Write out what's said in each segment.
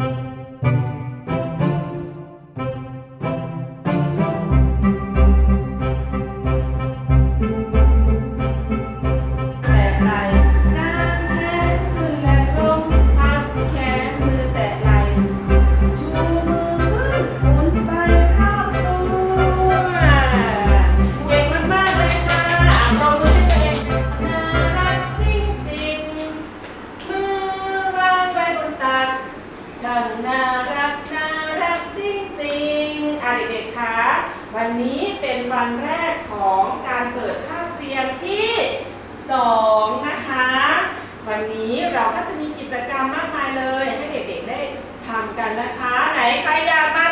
แต่ ก็จะมีกิจกรรมมากมายเลย ให้เด็กๆได้ทำกันนะคะ ไหนใครอยากมา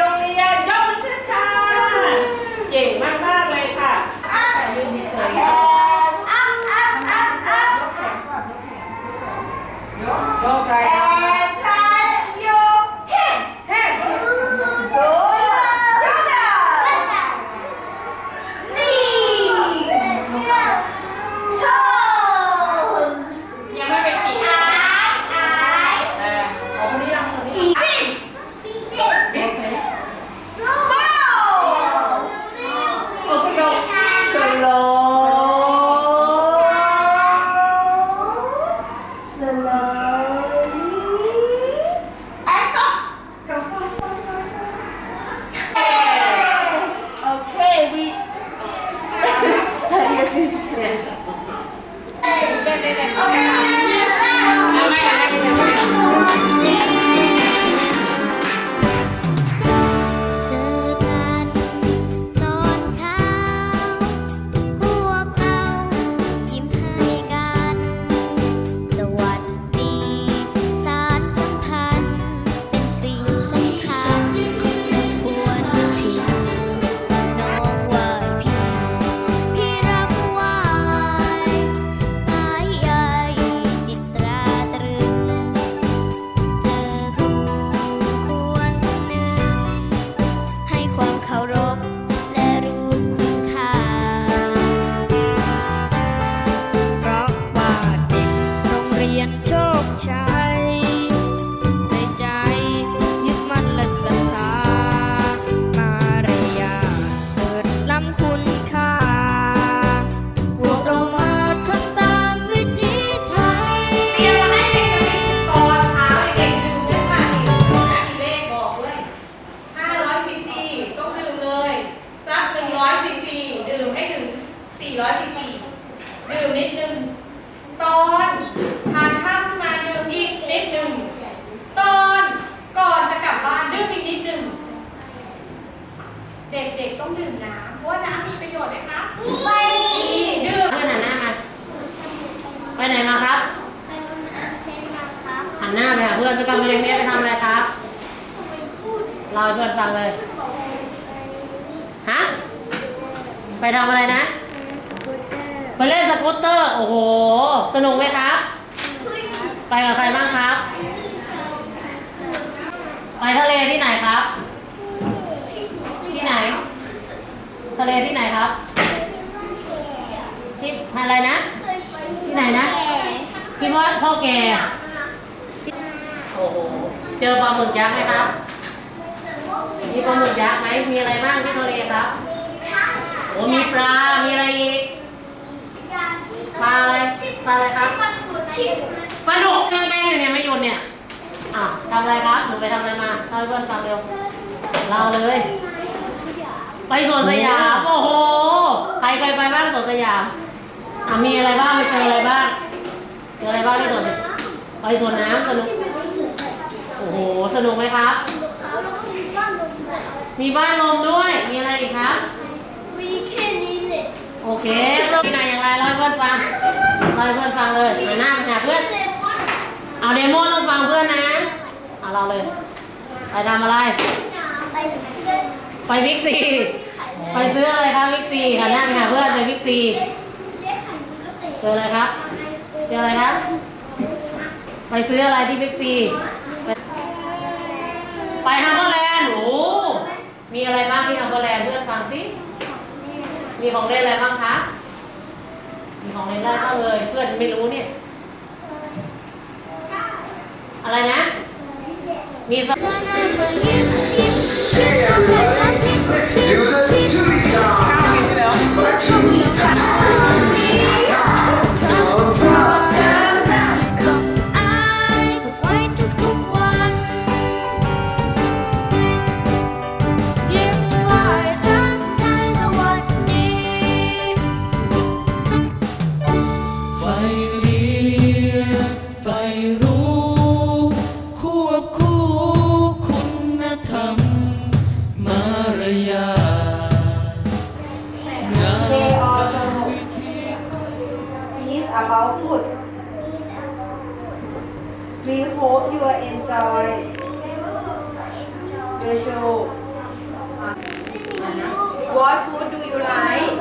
400ซีซีดื่มนิดนึง ตอนทานข้าวขึ้นมาดื่มอีกนิดนึง ตอนก่อนจะกลับบ้านดื่มอีกนิดนึง เด็กๆต้องดื่มน้ำเพราะว่าน้ำมีประโยชน์นะคะไม่มีดื่ม เพื่อนหันหน้ามาไปไหนมาครับหันหน้าไปหาเพื่อนไปกำลังเนี้ยไปทำอะไรครับเราให้เพื่อนฟังเลยฮะ ไปทำอะไรนะ ไปเล่นสกูตเตอร์ โอ้โห สนุกไหมครับ ไปกับใครบ้างครับ ไปทะเลที่ไหนครับ ที่ไหน ทะเลที่ไหนครับ ที่อะไรนะ ที่ไหนนะ ที่พ่อพ่อแกโอ้โห เจอปลาหมึกยักษ์ไหมครับ มีปลาหมึกยักษ์ไหม มีอะไรบ้างที่ทะเลครับ โอ้มีปลา มีอะไรอีก ปลาอะไร ปลาอะไรครับปลาดุกเจอแม่อยู่เนี่ยไม่หยุดเนี่ย อ้าวทำอะไรครับ หนูไปทำอะไรมาเล่าให้เพื่อนฟังเร็วเล่าเลย ไปสวนสยาม โอ้โห ใครเคยไปบ้างสวนสยามอะมีอะไรบ้างไปเจออะไรบ้าง เจออะไรบ้างที่สวนไปสวนน้ำสนุก โอ้โห สนุกไหมครับ มีบ้านลมด้วย มีอะไรอีกครับมีแค่นี้แหละ โอเคที่ไหนอย่างไรเล่าให้เพื่อนฟังเล่าให้เพื่อนฟังเลยมาหน้ามาหาเพื่อน เอาเดโมต้องฟังเพื่อนนะ เอาเราเลย ไปทำอะไร ไปเล่นไปบิ๊กซี ไปซื้ออะไรครับบิ๊กซีหันหน้าไปหาเพื่อนไปบิ๊กซีเล่เจออะไรครับ เจออะไรครับ ไปซื้ออะไรที่บิ๊กซีไปไปฮัมเบอร์แลนด์โอ้มีอะไรบ้างที่ฮัมเบอร์แลนด์เพื่อนฟังสิ มีของเล่นอะไรบ้างคะ มีของเล่นอะไรบ้างเลย เพื่อนไม่รู้เนี่ย อะไรนะ มีส Let's We hope you are enjoy the show. What food do you like?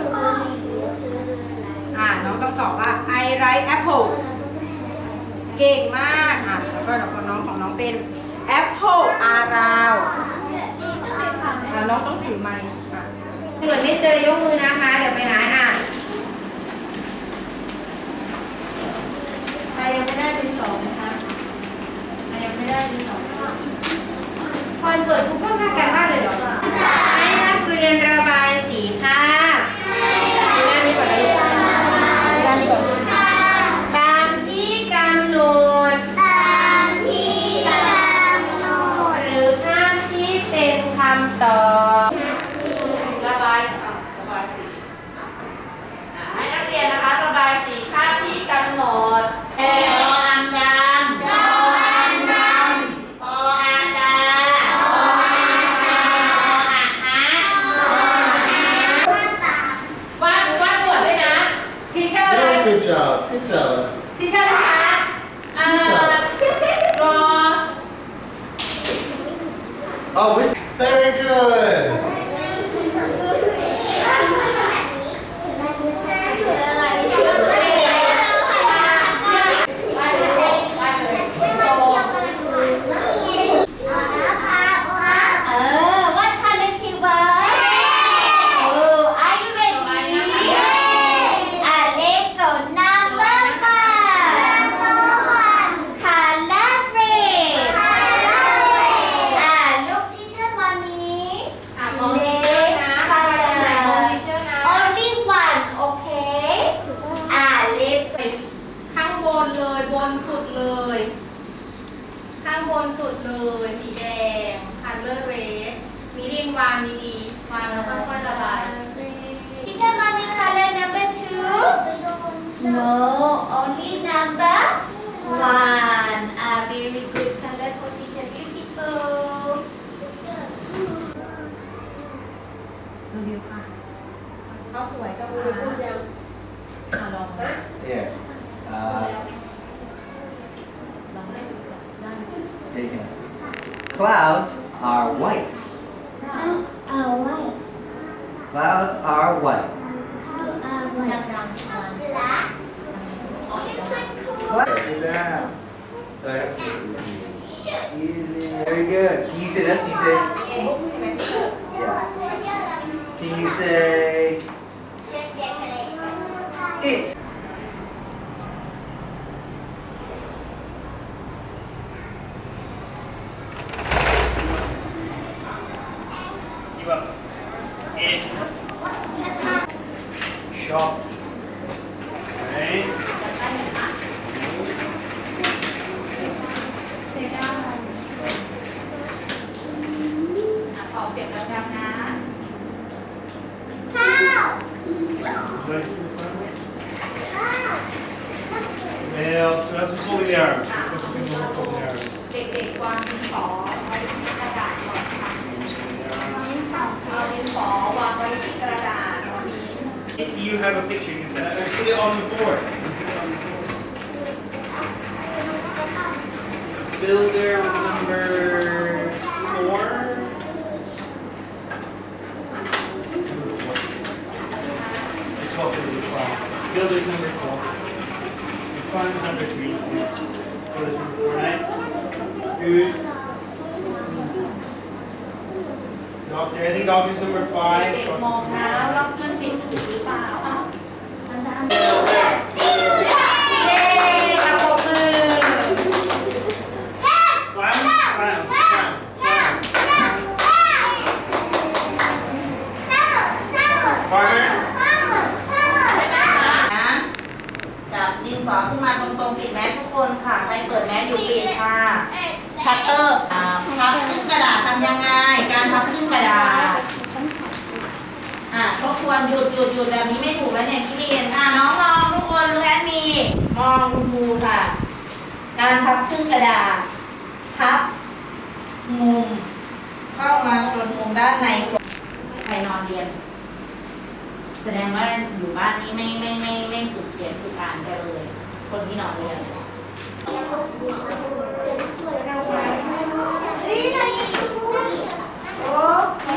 อ่าน้องต้องตอบว่า I like apple เก่งมากอะแล้วก็ของน้องของน้องเป็น apple อาราวอะน้องต้องถือไม้ค่ะถ้าเกิดไม่เจอยกมือนะคะ เดี๋ยวไปหาอะ พอเกิด Google หน้ากั Clouds are white. Clouds are white. Clouds are white. Clouds are white. Clouds. Sit down. Sorry. Easy. Very good. Can you say this? Can you say? Yes. Can you say? It's Mel, traz um colher. Esse é o que eu vou colher. Tem que ter quatro, ó. you have a picture, you can set put it on the board. Builder number four. It's called builder five. Builder's number four. Fun's number three. Builder's number four. Nice. Good. Dog there. I think dog is number เด็ก five. ๆมองนะว่าเพื่อนปิดหูหรือเปล่าอ้าวมันจะอันตราย นหยุดหยุดหยุดแบบนี้ไม่ถูกแล้วเนี่ยที่เรียนอ่าน้องมองทุกคนรู้แอดมีมองคุณครูค่ะ การพับครึ่งกระดาษพับมุมเข้ามาชนมุมด้านในใครนอนเรียน แสดงว่าอยู่บ้านนี้ไม่ไม่ไม่ไม่ฝึกเขียนฝึกอ่านกันเลย คนที่นอนเรียนโอ้